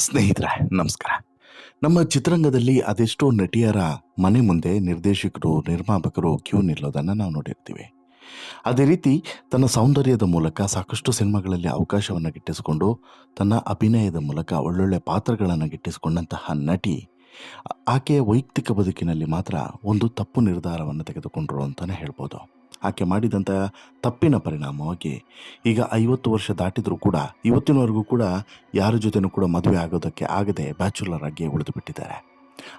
ಸ್ನೇಹಿತರೆ, ನಮಸ್ಕಾರ. ನಮ್ಮ ಚಿತ್ರರಂಗದಲ್ಲಿ ಅದೆಷ್ಟೋ ನಟಿಯರ ಮನೆ ಮುಂದೆ ನಿರ್ದೇಶಕರು, ನಿರ್ಮಾಪಕರು ಕ್ಯೂ ನಿಲ್ಲೋದನ್ನು ನಾವು ನೋಡಿರ್ತೀವಿ. ಅದೇ ರೀತಿ ತನ್ನ ಸೌಂದರ್ಯದ ಮೂಲಕ ಸಾಕಷ್ಟು ಸಿನಿಮಾಗಳಲ್ಲಿ ಅವಕಾಶವನ್ನು ಗಿಟ್ಟಿಸಿಕೊಂಡು, ತನ್ನ ಅಭಿನಯದ ಮೂಲಕ ಒಳ್ಳೊಳ್ಳೆ ಪಾತ್ರಗಳನ್ನು ಗಿಟ್ಟಿಸಿಕೊಂಡಂತಹ ನಟಿ ಆಕೆಯ ವೈಯಕ್ತಿಕ ಬದುಕಿನಲ್ಲಿ ಮಾತ್ರ ಒಂದು ತಪ್ಪು ನಿರ್ಧಾರವನ್ನು ತೆಗೆದುಕೊಂಡರು ಅಂತಲೇ ಹೇಳ್ಬೋದು. ಆಕೆ ಮಾಡಿದಂಥ ತಪ್ಪಿನ ಪರಿಣಾಮವಾಗಿ ಈಗ ಐವತ್ತು ವರ್ಷ ದಾಟಿದರೂ ಕೂಡ ಇವತ್ತಿನವರೆಗೂ ಕೂಡ ಯಾರ ಜೊತೆನೂ ಕೂಡ ಮದುವೆ ಆಗೋದಕ್ಕೆ ಆಗದೆ ಬ್ಯಾಚುಲರ್ ಆಗಿ ಉಳಿದು ಬಿಟ್ಟಿದ್ದಾರೆ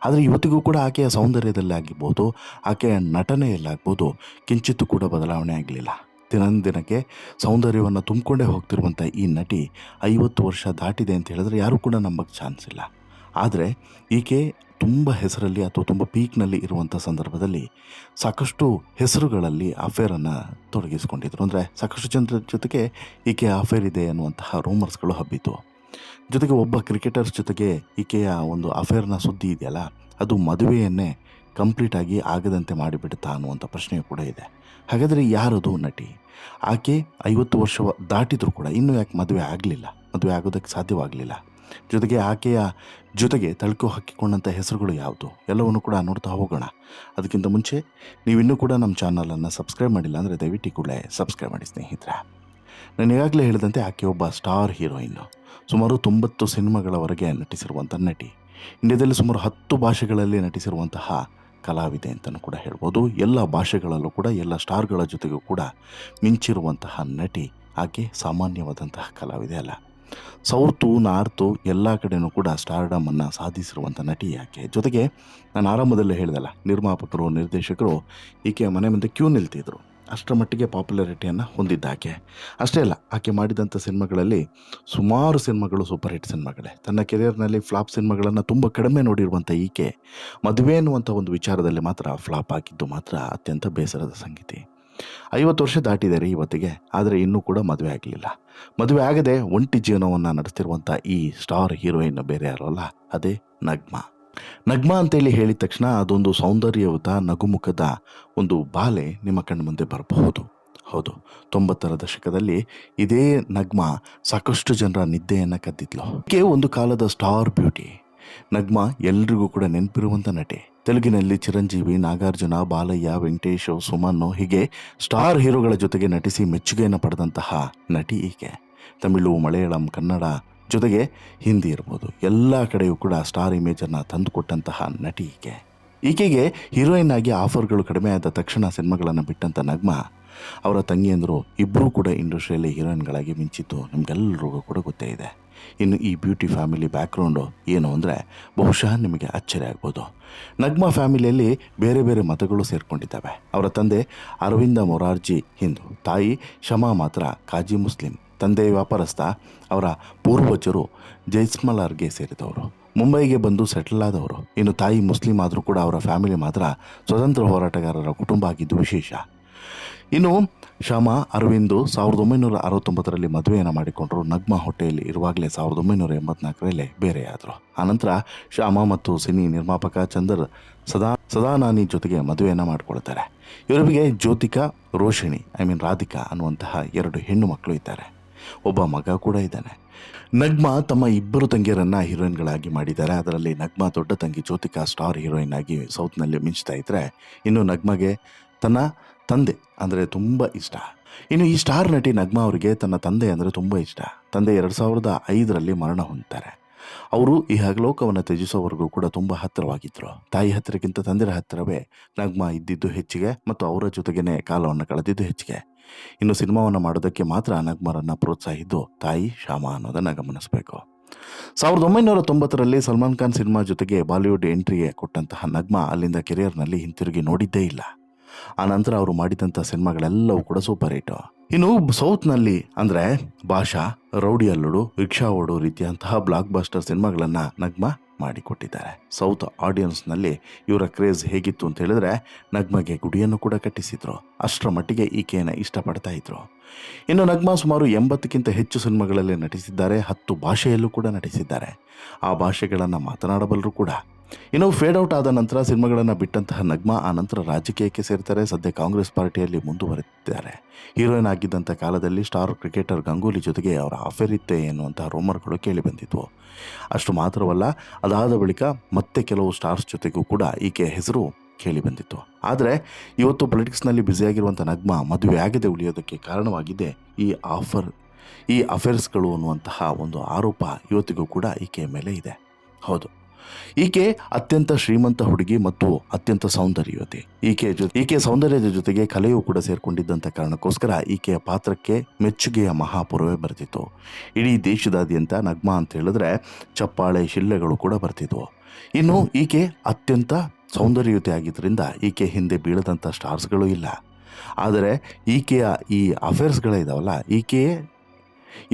ಆದರೆ ಇವತ್ತಿಗೂ ಕೂಡ ಆಕೆಯ ಸೌಂದರ್ಯದಲ್ಲಿ ಆಗಿರ್ಬೋದು, ಆಕೆಯ ನಟನೆಯಲ್ಲಾಗ್ಬೋದು ಕಿಂಚಿತ್ತು ಕೂಡ ಬದಲಾವಣೆ ಆಗಲಿಲ್ಲ. ದಿನಕ್ಕೆ ಸೌಂದರ್ಯವನ್ನು ತುಂಬಿಕೊಂಡೇ ಹೋಗ್ತಿರುವಂಥ ಈ ನಟಿ ಐವತ್ತು ವರ್ಷ ದಾಟಿದೆ ಅಂತ ಹೇಳಿದ್ರೆ ಯಾರೂ ಕೂಡ ನಂಬಕ್ಕೆ ಚಾನ್ಸ್ ಇಲ್ಲ. ಆದರೆ ಈಕೆ ತುಂಬ ಹೆಸರಲ್ಲಿ ಅಥವಾ ತುಂಬ ಪೀಕ್ನಲ್ಲಿ ಇರುವಂಥ ಸಂದರ್ಭದಲ್ಲಿ ಸಾಕಷ್ಟು ಹೆಸರುಗಳಲ್ಲಿ ಅಫೇರನ್ನು ತೊಡಗಿಸ್ಕೊಂಡಿದ್ರು. ಅಂದರೆ ಸಾಕಷ್ಟು ಜನರ ಜೊತೆಗೆ ಈಕೆ ಅಫೇರ್ ಇದೆ ಅನ್ನುವಂತಹ ರೂಮರ್ಸ್ಗಳು ಹಬ್ಬಿತು. ಜೊತೆಗೆ ಒಬ್ಬ ಕ್ರಿಕೆಟರ್ಸ್ ಜೊತೆಗೆ ಈಕೆಯ ಒಂದು ಅಫೇರ್ನ ಸುದ್ದಿ ಇದೆಯಲ್ಲ, ಅದು ಮದುವೆಯನ್ನೇ ಕಂಪ್ಲೀಟಾಗಿ ಆಗದಂತೆ ಮಾಡಿಬಿಡುತ್ತಾ ಅನ್ನುವಂಥ ಪ್ರಶ್ನೆಯೂ ಕೂಡ ಇದೆ. ಹಾಗಾದರೆ ಯಾರದು ನಟಿ? ಆಕೆ ಐವತ್ತು ವರ್ಷ ದಾಟಿದರೂ ಕೂಡ ಇನ್ನೂ ಯಾಕೆ ಮದುವೆ ಆಗಲಿಲ್ಲ? ಮದುವೆ ಆಗೋದಕ್ಕೆ ಸಾಧ್ಯವಾಗಲಿಲ್ಲ? ಜೊತೆಗೆ ಆಕೆಯ ಜೊತೆಗೆ ತಳುಕು ಹಾಕಿಕೊಂಡಂಥ ಹೆಸರುಗಳು ಯಾವುದು? ಎಲ್ಲವನ್ನು ಕೂಡ ನೋಡ್ತಾ ಹೋಗೋಣ. ಅದಕ್ಕಿಂತ ಮುಂಚೆ ನೀವಿನ್ನೂ ಕೂಡ ನಮ್ಮ ಚಾನಲನ್ನು ಸಬ್ಸ್ಕ್ರೈಬ್ ಮಾಡಿಲ್ಲ ಅಂದರೆ ದಯವಿಟ್ಟು ಕೂಡಲೇ ಸಬ್ಸ್ಕ್ರೈಬ್ ಮಾಡಿ ಸ್ನೇಹಿತರೆ. ನಾನು ಈಗಾಗಲೇ ಹೇಳಿದಂತೆ ಆಕೆ ಒಬ್ಬ ಸ್ಟಾರ್ ಹೀರೋಯಿನ್ನು ಸುಮಾರು ತೊಂಬತ್ತು ಸಿನಿಮಾಗಳವರೆಗೆ ನಟಿಸಿರುವಂಥ ನಟಿ. ಇಂಡಿಯಾದಲ್ಲಿ ಸುಮಾರು ಹತ್ತು ಭಾಷೆಗಳಲ್ಲಿ ನಟಿಸಿರುವಂತಹ ಕಲಾವಿದೆ ಅಂತಲೂ ಕೂಡ ಹೇಳ್ಬೋದು. ಎಲ್ಲ ಭಾಷೆಗಳಲ್ಲೂ ಕೂಡ, ಎಲ್ಲ ಸ್ಟಾರ್ಗಳ ಜೊತೆಗೂ ಕೂಡ ಮಿಂಚಿರುವಂತಹ ನಟಿ ಆಕೆ ಸಾಮಾನ್ಯವಾದಂತಹ ಕಲಾವಿದೆ ಅಲ್ಲ. ಸೌತು, ನಾರ್ತು ಎಲ್ಲ ಕಡೆಯೂ ಕೂಡ ಸ್ಟಾರ್ಡಮನ್ನು ಸಾಧಿಸಿರುವಂಥ ನಟಿ ಆಕೆ ಜೊತೆಗೆ ನಾನು ಆರಂಭದಲ್ಲೇ ಹೇಳಿದಲ್ಲ, ನಿರ್ಮಾಪಕರು, ನಿರ್ದೇಶಕರು ಈಕೆ ಮನೆ ಮುಂದೆ ಕ್ಯೂ ನಿಲ್ತಿದ್ರು. ಅಷ್ಟರ ಮಟ್ಟಿಗೆ ಪಾಪ್ಯುಲಾರಿಟಿಯನ್ನು ಹೊಂದಿದ್ದ ಆಕೆ. ಅಷ್ಟೇ ಅಲ್ಲ, ಆಕೆ ಮಾಡಿದಂಥ ಸಿನಿಮಾಗಳಲ್ಲಿ ಸುಮಾರು ಸಿನಿಮಾಗಳು ಸೂಪರ್ ಹಿಟ್ ಸಿನಿಮಾಗಳೇ. ತನ್ನ ಕೆರಿಯರ್ನಲ್ಲಿ ಫ್ಲಾಪ್ ಸಿನಿಮಾಗಳನ್ನು ತುಂಬ ಕಡಿಮೆ ನೋಡಿರುವಂಥ ಈಕೆ ಮದುವೆ ಅನ್ನುವಂಥ ಒಂದು ವಿಚಾರದಲ್ಲಿ ಮಾತ್ರ ಫ್ಲಾಪ್ ಆಗಿದ್ದು ಮಾತ್ರ ಅತ್ಯಂತ ಬೇಸರದ ಸಂಗತಿ. ಐವತ್ತು ವರ್ಷ ದಾಟಿದ್ದಾರೆ ಇವತ್ತಿಗೆ, ಆದರೆ ಇನ್ನೂ ಕೂಡ ಮದುವೆ ಆಗಲಿಲ್ಲ. ಮದುವೆ ಆಗದೆ ಒಂಟಿ ಜೀವನವನ್ನು ನಡೆಸ್ತಿರುವಂಥ ಈ ಸ್ಟಾರ್ ಹೀರೋಯಿನ್ ಬೇರೆ ಯಾರು ಅಲ್ಲ ಅದೇ ನಗ್ಮಾ. ನಗ್ಮಾ ಅಂತೇಳಿ ಹೇಳಿದ ತಕ್ಷಣ ಅದೊಂದು ಸೌಂದರ್ಯಯುತ, ನಗುಮುಖದ ಒಂದು ಬಾಲೆ ನಿಮ್ಮ ಕಣ್ಣು ಮುಂದೆ ಬರಬಹುದು. ಹೌದು, ತೊಂಬತ್ತರ ದಶಕದಲ್ಲಿ ಇದೇ ನಗ್ಮಾ ಸಾಕಷ್ಟು ಜನರ ನಿದ್ದೆಯನ್ನು ಕದ್ದಿದ್ಲು. ಒಂದು ಕಾಲದ ಸ್ಟಾರ್ ಬ್ಯೂಟಿ. ನಗ್ಮಾ ಎಲ್ರಿಗೂ ಕೂಡ ನೆನಪಿರುವಂತ ನಟಿ. ತೆಲುಗಿನಲ್ಲಿ ಚಿರಂಜೀವಿ, ನಾಗಾರ್ಜುನ, ಬಾಲಯ್ಯ, ವೆಂಕಟೇಶ್ ಸುಮನ್ ಹೀಗೆ ಸ್ಟಾರ್ ಹೀರೋಗಳ ಜೊತೆಗೆ ನಟಿಸಿ ಮೆಚ್ಚುಗೆಯನ್ನು ಪಡೆದಂತಹ ನಟಿ ಈಕೆ ತಮಿಳು, ಮಲಯಾಳಂ, ಕನ್ನಡ ಜೊತೆಗೆ ಹಿಂದಿ ಇರ್ಬೋದು. ಎಲ್ಲ ಕಡೆಯೂ ಕೂಡ ಸ್ಟಾರ್ ಇಮೇಜನ್ನು ತಂದುಕೊಟ್ಟಂತಹ ನಟಿ ಈಕೆ ಈಕೆಗೆ ಹೀರೋಯಿನ್ ಆಗಿ ಆಫರ್ಗಳು ಕಡಿಮೆ ಆದ ತಕ್ಷಣ ಸಿನಿಮಾಗಳನ್ನು ಬಿಟ್ಟಂಥ ನಗ್ಮಾ ಅವರ ತಂಗಿಯಂದರು ಇಬ್ಬರೂ ಕೂಡ ಇಂಡಸ್ಟ್ರಿಯಲ್ಲಿ ಹೀರೋಯಿನ್ಗಳಾಗಿ ಮಿಂಚಿದ್ದು ನಿಮಗೆಲ್ಲರಿಗೂ ಕೂಡ ಗೊತ್ತೇ ಇದೆ. ಇನ್ನು ಈ ಬ್ಯೂಟಿ ಫ್ಯಾಮಿಲಿ ಬ್ಯಾಕ್ಗ್ರೌಂಡು ಏನು ಅಂದರೆ ಬಹುಶಃ ನಿಮಗೆ ಅಚ್ಚರಿ ಆಗ್ಬೋದು. ನಗ್ಮಾ ಫ್ಯಾಮಿಲಿಯಲ್ಲಿ ಬೇರೆ ಬೇರೆ ಮತಗಳು ಸೇರಿಕೊಂಡಿದ್ದಾವೆ. ಅವರ ತಂದೆ ಅರವಿಂದ ಮೊರಾರ್ಜಿ ಹಿಂದೂ, ತಾಯಿ ಶಮಾ ಮಾತ್ರ ಕಾಜಿ ಮುಸ್ಲಿಂ, ತಂದೆ ವ್ಯಾಪಾರಸ್ಥ ಅವರ ಪೂರ್ವಜರು ಜೈಸ್ಮಲಾರ್ಗೆ ಸೇರಿದವರು. ಮುಂಬೈಗೆ ಬಂದು ಸೆಟಲ್ ಆದವರು. ಇನ್ನು ತಾಯಿ ಮುಸ್ಲಿಂ ಆದರೂ ಕೂಡ ಅವರ ಫ್ಯಾಮಿಲಿ ಮಾತ್ರ ಸ್ವತಂತ್ರ ಹೋರಾಟಗಾರರ ಕುಟುಂಬ ಆಗಿದ್ದು ವಿಶೇಷ. ಇನ್ನು ಶ್ಯಾಮ ಅರವಿಂದು ಸಾವಿರದ ಒಂಬೈನೂರ ಅರವತ್ತೊಂಬತ್ತರಲ್ಲಿ ಮದುವೆಯನ್ನು ಮಾಡಿಕೊಂಡರು. ನಗ್ಮಾ ಹೊಟ್ಟೆಯಲ್ಲಿ ಇರುವಾಗಲೇ ಸಾವಿರದ ಒಂಬೈನೂರ ಎಂಬತ್ನಾಲ್ಕರಲ್ಲಿ ಬೇರೆಯಾದರು. ಆನಂತರ ಶ್ಯಾಮ ಮತ್ತು ಸಿನಿ ನಿರ್ಮಾಪಕ ಚಂದರ್ ಸದಾ ಸದಾನಾನಿ ಜೊತೆಗೆ ಮದುವೆಯನ್ನು ಮಾಡಿಕೊಳ್ತಾರೆ ಇವರಿಗೆ ಜ್ಯೋತಿಕಾ, ರೋಷಿಣಿ, ಐ ಮೀನ್ ರಾಧಿಕಾ ಅನ್ನುವಂತಹ ಎರಡು ಹೆಣ್ಣು ಮಕ್ಕಳು ಇದ್ದಾರೆ. ಒಬ್ಬ ಮಗ ಕೂಡ ಇದ್ದಾನೆ. ನಗ್ಮಾ ತಮ್ಮ ಇಬ್ಬರು ತಂಗಿಯರನ್ನ ಹೀರೋಯಿನ್ಗಳಾಗಿ ಮಾಡಿದ್ದಾರೆ. ಅದರಲ್ಲಿ ನಗ್ಮಾ ದೊಡ್ಡ ತಂಗಿ ಜ್ಯೋತಿಕಾ ಸ್ಟಾರ್ ಹೀರೋಯಿನ್ ಆಗಿ ಸೌತ್ನಲ್ಲಿ ಮಿಂಚ್ತಾ ಇದ್ರೆ, ಇನ್ನು ನಗ್ಮಗೆ ತನ್ನ ತಂದೆ ಅಂದರೆ ತುಂಬ ಇಷ್ಟ. ಇನ್ನು ಈ ಸ್ಟಾರ್ ನಟಿ ನಗ್ಮಾ ಅವರಿಗೆ ತನ್ನ ತಂದೆ ಅಂದರೆ ತುಂಬ ಇಷ್ಟ. ತಂದೆ ಎರಡು ಸಾವಿರದ ಐದರಲ್ಲಿ ಮರಣ ಹೊಂದ್ತಾರೆ ಅವರು ಈ ಹಗಲೋಕವನ್ನು ತ್ಯಜಿಸೋವರೆಗೂ ಕೂಡ ತುಂಬ ಹತ್ತಿರವಾಗಿದ್ದರು ತಾಯಿ ಹತ್ತಿರಕ್ಕಿಂತ ತಂದೆಯ ಹತ್ತಿರವೇ ನಗ್ಮಾ ಇದ್ದಿದ್ದು ಹೆಚ್ಚಿಗೆ ಮತ್ತು ಅವರ ಜೊತೆಗೇನೆ ಕಾಲವನ್ನು ಕಳೆದಿದ್ದು ಹೆಚ್ಚಿಗೆ. ಇನ್ನು ಸಿನಿಮಾವನ್ನು ಮಾಡೋದಕ್ಕೆ ಮಾತ್ರ ನಗ್ಮರನ್ನು ಪ್ರೋತ್ಸಾಹಿದ್ದು ತಾಯಿ ಶ್ಯಾಮ ಅನ್ನೋದನ್ನು ಗಮನಿಸಬೇಕು. ಸಾವಿರದ ಒಂಬೈನೂರ ತೊಂಬತ್ತರಲ್ಲಿ ಸಲ್ಮಾನ್ ಖಾನ್ ಸಿನಿಮಾ ಜೊತೆಗೆ ಬಾಲಿವುಡ್ ಎಂಟ್ರಿಗೆ ಕೊಟ್ಟಂತಹ ನಗ್ಮಾ ಅಲ್ಲಿಂದ ಕೆರಿಯರ್ನಲ್ಲಿ ಹಿಂತಿರುಗಿ ನೋಡಿದ್ದೇ ಇಲ್ಲ. ಆ ನಂತರ ಅವರು ಮಾಡಿದಂಥ ಸಿನಿಮಾಗಳೆಲ್ಲವೂ ಕೂಡ ಸೂಪರ್ ಹಿಟ್ ಇನ್ನು ಸೌತ್ನಲ್ಲಿ ಅಂದರೆ ಭಾಷಾ, ರೌಡಿ ಅಲ್ಲುಡು, ರಿಕ್ಷಾ ಓಡು ರೀತಿಯಂತಹ ಬ್ಲಾಕ್ ಬಾಸ್ಟರ್ ಸಿನಿಮಾಗಳನ್ನು ನಗ್ಮ ಮಾಡಿಕೊಟ್ಟಿದ್ದಾರೆ. ಸೌತ್ ಆಡಿಯನ್ಸ್ನಲ್ಲಿ ಇವರ ಕ್ರೇಜ್ ಹೇಗಿತ್ತು ಅಂತ ಹೇಳಿದ್ರೆ ನಗ್ಮಗೆ ಗುಡಿಯನ್ನು ಕೂಡ ಕಟ್ಟಿಸಿದ್ರು. ಅಷ್ಟರ ಮಟ್ಟಿಗೆ ಈಕೆಯನ್ನು ಇಷ್ಟಪಡ್ತಾ ಇದ್ರು. ಇನ್ನು ನಗ್ಮಾ ಸುಮಾರು ಎಂಬತ್ತಕ್ಕಿಂತ ಹೆಚ್ಚು ಸಿನಿಮಾಗಳಲ್ಲಿ ನಟಿಸಿದ್ದಾರೆ, ಹತ್ತು ಭಾಷೆಯಲ್ಲೂ ಕೂಡ ನಟಿಸಿದ್ದಾರೆ. ಆ ಭಾಷೆಗಳನ್ನು ಮಾತನಾಡಬಲ್ಲರು ಕೂಡ. ಇನ್ನು ಫೇಡ್ ಔಟ್ ಆದ ನಂತರ ಸಿನಿಮಾಗಳನ್ನು ಬಿಟ್ಟಂತಹ ನಗ್ಮಾ ಆ ನಂತರ ರಾಜಕೀಯಕ್ಕೆ ಸೇರ್ತಾರೆ. ಸದ್ಯ ಕಾಂಗ್ರೆಸ್ ಪಾರ್ಟಿಯಲ್ಲಿ ಮುಂದುವರೆದಿದ್ದಾರೆ. ಹೀರೋಯಿನ್ ಆಗಿದ್ದಂಥ ಕಾಲದಲ್ಲಿ ಸ್ಟಾರ್ ಕ್ರಿಕೆಟರ್ ಗಂಗೂಲಿ ಜೊತೆಗೆ ಅವರ ಅಫೇರ್ ಇತ್ತೆ ಎನ್ನುವಂತಹ ರೂಮರ್ಗಳು ಕೇಳಿಬಂದಿದ್ವು ಅಷ್ಟು ಮಾತ್ರವಲ್ಲ, ಅದಾದ ಬಳಿಕ ಮತ್ತೆ ಕೆಲವು ಸ್ಟಾರ್ಸ್ ಜೊತೆಗೂ ಕೂಡ ಈಕೆ ಹೆಸರು ಕೇಳಿ ಬಂದಿತ್ತು. ಆದರೆ ಇವತ್ತು ಪೊಲಿಟಿಕ್ಸ್ನಲ್ಲಿ ಬ್ಯುಸಿಯಾಗಿರುವಂಥ ನಗ್ಮಾ ಮದುವೆ ಆಗದೆ ಉಳಿಯೋದಕ್ಕೆ ಕಾರಣವಾಗಿದೆ ಈ ಆಫರ್ ಈ ಅಫೇರ್ಸ್ಗಳು ಅನ್ನುವಂತಹ ಒಂದು ಆರೋಪ ಇವತ್ತಿಗೂ ಕೂಡ ಈಕೆಯ ಮೇಲೆ ಇದೆ. ಹೌದು. ಈಕೆ ಅತ್ಯಂತ ಶ್ರೀಮಂತ ಹುಡುಗಿ ಮತ್ತು ಅತ್ಯಂತ ಸೌಂದರ್ಯವತಿ. ಈಕೆ ಈಕೆ ಸೌಂದರ್ಯದ ಜೊತೆಗೆ ಕಲೆಯೂ ಕೂಡ ಸೇರಿಕೊಂಡಿದ್ದಂಥ ಕಾರಣಕ್ಕೋಸ್ಕರ ಈಕೆಯ ಪಾತ್ರಕ್ಕೆ ಮೆಚ್ಚುಗೆಯ ಮಹಾಪುರವೇ ಬರ್ತಿತ್ತು. ಇಡೀ ದೇಶದಾದ್ಯಂತ ನಗ್ಮ ಅಂತ ಹೇಳಿದ್ರೆ ಚಪ್ಪಾಳೆ ಶಿಲ್ಲೆಗಳು ಕೂಡ ಬರ್ತಿದ್ವು. ಇನ್ನು ಈಕೆ ಅತ್ಯಂತ ಸೌಂದರ್ಯಯುತಿ ಆಗಿದ್ದರಿಂದ ಈಕೆ ಹಿಂದೆ ಬೀಳದಂಥ ಸ್ಟಾರ್ಸ್ಗಳು ಇಲ್ಲ. ಆದರೆ ಈಕೆಯ ಈ ಅಫೇರ್ಸ್ಗಳೇ ಇದಾವಲ್ಲ, ಈಕೆಯೇ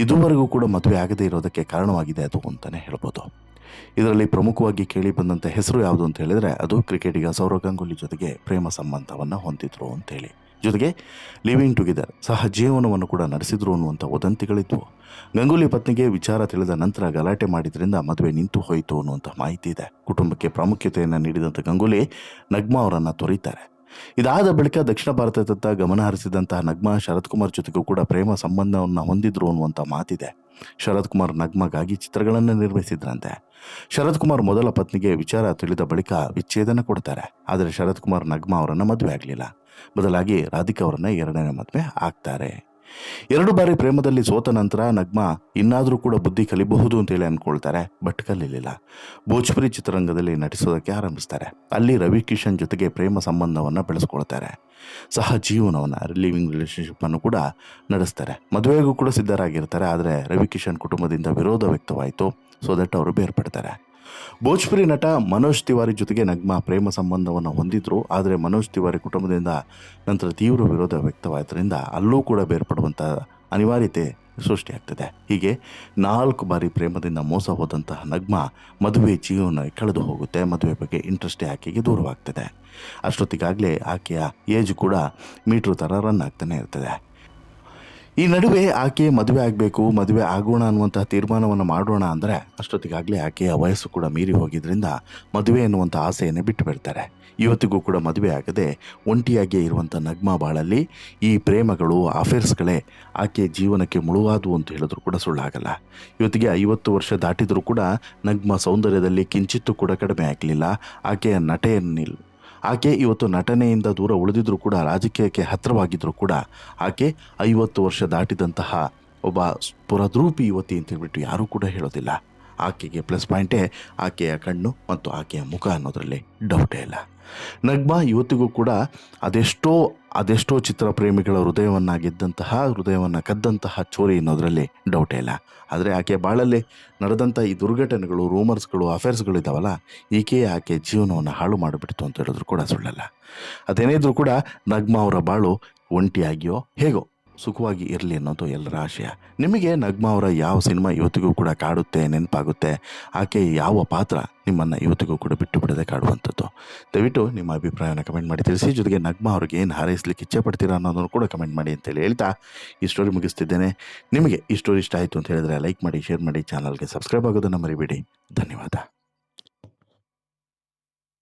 ಇದುವರೆಗೂ ಕೂಡ ಮದುವೆ ಆಗದೇ ಇರೋದಕ್ಕೆ ಕಾರಣವಾಗಿದೆ ಅದು ಅಂತಲೇ ಹೇಳ್ಬೋದು. ಇದರಲ್ಲಿ ಪ್ರಮುಖವಾಗಿ ಕೇಳಿ ಬಂದಂಥ ಹೆಸರು ಯಾವುದು ಅಂತ ಹೇಳಿದರೆ, ಅದು ಕ್ರಿಕೆಟಿಗ ಸೌರವ್ ಗಂಗೂಲಿ ಜೊತೆಗೆ ಪ್ರೇಮ ಸಂಬಂಧವನ್ನು ಹೊಂದಿದ್ರು ಅಂತೇಳಿ ಜೊತೆಗೆ ಲಿವಿಂಗ್ ಟುಗೆದರ್ ಸಹ ಜೀವನವನ್ನು ಕೂಡ ನಡೆಸಿದ್ರು ಅನ್ನುವಂಥ ವದಂತಿಗಳಿದ್ವು. ಗಂಗೂಲಿ ಪತ್ನಿಗೆ ವಿಚಾರ ತಿಳಿದ ನಂತರ ಗಲಾಟೆ ಮಾಡಿದ್ರಿಂದ ಮದುವೆ ನಿಂತು ಹೋಯಿತು ಅನ್ನುವಂಥ ಮಾಹಿತಿ ಇದೆ. ಕುಟುಂಬಕ್ಕೆ ಪ್ರಾಮುಖ್ಯತೆಯನ್ನು ನೀಡಿದಂಥ ಗಂಗೂಲಿ ನಗ್ಮಾ ಅವರನ್ನು ತೊರೀತಾರೆ. ಇದಾದ ಬಳಿಕ ದಕ್ಷಿಣ ಭಾರತದತ್ತ ಗಮನ ಹರಿಸಿದಂತಹ ನಗ್ಮಾ ಶರತ್ ಕುಮಾರ್ ಜೊತೆಗೂ ಕೂಡ ಪ್ರೇಮ ಸಂಬಂಧವನ್ನು ಹೊಂದಿದ್ರು ಅನ್ನುವಂಥ ಮಾತಿದೆ. ಶರತ್ ಕುಮಾರ್ ನಗ್ಮಗಾಗಿ ಚಿತ್ರಗಳನ್ನು ನಿರ್ಮಿಸಿದ್ರಂತೆ ಶರತ್ ಕುಮಾರ್ ಮೊದಲ ಪತ್ನಿಗೆ ವಿಚಾರ ತಿಳಿದ ಬಳಿಕ ವಿಚ್ಛೇದನ ಕೊಡ್ತಾರೆ. ಆದರೆ ಶರತ್ ಕುಮಾರ್ ನಗ್ಮಾ ಅವರನ್ನು ಮದುವೆ ಆಗಲಿಲ್ಲ. ಬದಲಾಗಿ ರಾಧಿಕಾ ಅವರನ್ನು ಎರಡನೇ ಮದುವೆ ಆಗ್ತಾರೆ. ಎರಡು ಬಾರಿ ಪ್ರೇಮದಲ್ಲಿ ಸೋತ ನಂತರ ನಗ್ಮ ಇನ್ನಾದರೂ ಕೂಡ ಬುದ್ಧಿ ಕಲಿಬಹುದು ಅಂತೇಳಿ ಅಂದ್ಕೊಳ್ತಾರೆ ಬಟ್ ಕಲೀಲಿಲ್ಲ. ಭೋಜ್ಪುರಿ ಚಿತ್ರರಂಗದಲ್ಲಿ ನಟಿಸೋದಕ್ಕೆ ಆರಂಭಿಸ್ತಾರೆ. ಅಲ್ಲಿ ರವಿ ಕಿಶನ್ ಜೊತೆಗೆ ಪ್ರೇಮ ಸಂಬಂಧವನ್ನು ಬೆಳೆಸ್ಕೊಳ್ತಾರೆ. ಸಹ ಜೀವನವನ್ನು ಲಿವಿಂಗ್ ರಿಲೇಶನ್ಶಿಪ್ ಅನ್ನು ಕೂಡ ನಡೆಸ್ತಾರೆ. ಮದುವೆಗೂ ಕೂಡ ಸಿದ್ಧರಾಗಿರ್ತಾರೆ, ಆದರೆ ರವಿ ಕಿಶನ್ ಕುಟುಂಬದಿಂದ ವಿರೋಧ ವ್ಯಕ್ತವಾಯಿತು. ಸೊ ದಟ್ ಅವರು ಬೇರ್ಪಡ್ತಾರೆ. ಭೋಜ್ಪುರಿ ನಟ ಮನೋಜ್ ತಿವಾರಿ ಜೊತೆಗೆ ನಗ್ಮಾ ಪ್ರೇಮ ಸಂಬಂಧವನ್ನು ಹೊಂದಿದ್ರು, ಆದರೆ ಮನೋಜ್ ತಿವಾರಿ ಕುಟುಂಬದಿಂದ ನಂತರ ತೀವ್ರ ವಿರೋಧ ವ್ಯಕ್ತವಾದ್ದರಿಂದ ಅಲ್ಲೂ ಕೂಡ ಬೇರ್ಪಡುವಂಥ ಅನಿವಾರ್ಯತೆ ಸೃಷ್ಟಿಯಾಗ್ತದೆ ಹೀಗೆ ನಾಲ್ಕು ಬಾರಿ ಪ್ರೇಮದಿಂದ ಮೋಸ ಹೋದಂತಹ ನಗ್ಮ ಮದುವೆ ಜೀವನ ಕಳೆದು ಹೋಗುತ್ತೆ. ಮದುವೆ ಬಗ್ಗೆ ಇಂಟ್ರೆಸ್ಟೇ ಆಕೆಗೆ ದೂರವಾಗ್ತದೆ. ಅಷ್ಟೊತ್ತಿಗಾಗಲೇ ಆಕೆಯ ಏಜ್ ಕೂಡ ಮೀಟ್ರ್ ಥರ ರನ್ ಆಗ್ತಾನೆ ಇರ್ತದೆ. ಈ ನಡುವೆ ಆಕೆ ಮದುವೆ ಆಗಬೇಕು, ಮದುವೆ ಆಗೋಣ ಅನ್ನುವಂತಹ ತೀರ್ಮಾನವನ್ನು ಮಾಡೋಣ ಅಂದರೆ ಅಷ್ಟೊತ್ತಿಗಾಗಲೇ ಆಕೆಯ ವಯಸ್ಸು ಕೂಡ ಮೀರಿ ಹೋಗಿದ್ದರಿಂದ ಮದುವೆ ಎನ್ನುವಂಥ ಆಸೆಯನ್ನೇ ಬಿಟ್ಟು ಬಿಡ್ತಾರೆ. ಇವತ್ತಿಗೂ ಕೂಡ ಮದುವೆ ಆಗದೆ ಒಂಟಿಯಾಗಿಯೇ ಇರುವಂಥ ನಗ್ಮಾ ಬಾಳಲ್ಲಿ ಈ ಪ್ರೇಮಗಳು ಅಫೇರ್ಸ್ಗಳೇ ಆಕೆ ಜೀವನಕ್ಕೆ ಮುಳುವಾದವು ಅಂತ ಹೇಳಿದ್ರು ಕೂಡ ಸುಳ್ಳಾಗಲ್ಲ. ಇವತ್ತಿಗೆ ಐವತ್ತು ವರ್ಷ ದಾಟಿದರೂ ಕೂಡ ನಗ್ಮಾ ಸೌಂದರ್ಯದಲ್ಲಿ ಕಿಂಚಿತ್ತೂ ಕೂಡ ಕಡಿಮೆ ಆಗಲಿಲ್ಲ. ಆಕೆಯ ನಟೆಯನ್ನಿಲ್ ಆಕೆ ಇವತ್ತು ನಟನೆಯಿಂದ ದೂರ ಉಳಿದಿದ್ದರೂ ಕೂಡ ರಾಜಕೀಯಕ್ಕೆ ಹತ್ತಿರವಾಗಿದ್ದರೂ ಕೂಡ ಆಕೆ ಐವತ್ತು ವರ್ಷ ದಾಟಿದಂತಹ ಒಬ್ಬ ಪುರದ್ರೂಪಿ ಯುವತಿ ಅಂತ ಹೇಳ್ಬಿಟ್ಟು ಯಾರೂ ಕೂಡ ಹೇಳೋದಿಲ್ಲ. ಆಕೆಗೆ ಪ್ಲಸ್ ಪಾಯಿಂಟೇ ಆಕೆಯ ಕಣ್ಣು ಮತ್ತು ಆಕೆಯ ಮುಖ ಅನ್ನೋದರಲ್ಲಿ ಡೌಟೇ ಇಲ್ಲ. ನಗ್ಮಾ ಇವತ್ತಿಗೂ ಕೂಡ ಅದೆಷ್ಟೋ ಅದೆಷ್ಟೋ ಚಿತ್ರ ಪ್ರೇಮಿಗಳ ಹೃದಯವನ್ನು ಗೆದ್ದಂತಹ ಹೃದಯವನ್ನು ಕದ್ದಂತಹ ಚೋರಿ ಅನ್ನೋದರಲ್ಲಿ ಡೌಟೇ ಇಲ್ಲ. ಆದರೆ ಆಕೆ ಬಾಳಲ್ಲಿ ನಡೆದಂಥ ಈ ದುರ್ಘಟನೆಗಳು ರೂಮರ್ಸ್ಗಳು ಅಫೇರ್ಸ್ಗಳು ಇದ್ದಾವಲ್ಲ ಈಕೆ ಆಕೆ ಜೀವನವನ್ನು ಹಾಳು ಮಾಡಿಬಿಡ್ತು ಅಂತ ಹೇಳಿದ್ರು ಕೂಡ ಸುಳ್ಳಲ್ಲ. ಅದೇನೇ ಇದ್ರೂ ಕೂಡ ನಗ್ಮಾ ಅವರ ಬಾಳು ಒಂಟಿಯಾಗಿಯೋ ಹೇಗೋ ಸುಖವಾಗಿ ಇರಲಿ ಅನ್ನೋದು ಎಲ್ಲರ ಆಶಯ. ನಿಮಗೆ ನಗ್ಮಾ ಅವರ ಯಾವ ಸಿನಿಮಾ ಇವತ್ತಿಗೂ ಕೂಡ ಕಾಡುತ್ತೆ, ನೆನಪಾಗುತ್ತೆ, ಆಕೆ ಯಾವ ಪಾತ್ರ ನಿಮ್ಮನ್ನು ಇವತ್ತಿಗೂ ಕೂಡ ಬಿಟ್ಟು ಬಿಡದೆ ಕಾಡುವಂಥದ್ದು. ದಯವಿಟ್ಟು ನಿಮ್ಮ ಅಭಿಪ್ರಾಯನ ಕಮೆಂಟ್ ಮಾಡಿ ತಿಳಿಸಿ, ಜೊತೆಗೆ ನಗ್ಮಾ ಅವ್ರಿಗೆ ಏನು ಹಾರೈಸ್ಲಿಕ್ಕೆ ಇಚ್ಛೆ ಪಡ್ತೀರಾ ಅನ್ನೋದನ್ನು ಕೂಡ ಕಮೆಂಟ್ ಮಾಡಿ ಅಂತೇಳಿ ಹೇಳ್ತಾ ಈ ಸ್ಟೋರಿ ಮುಗಿಸ್ತಿದ್ದೇನೆ. ನಿಮಗೆ ಈ ಸ್ಟೋರಿ ಇಷ್ಟ ಆಯಿತು ಅಂತ ಹೇಳಿದ್ರೆ ಲೈಕ್ ಮಾಡಿ ಶೇರ್ ಮಾಡಿ ಚಾನಲ್ಗೆ ಸಬ್ಸ್ಕ್ರೈಬ್ ಆಗೋದನ್ನು ಮರಿಬೇಡಿ. ಧನ್ಯವಾದ.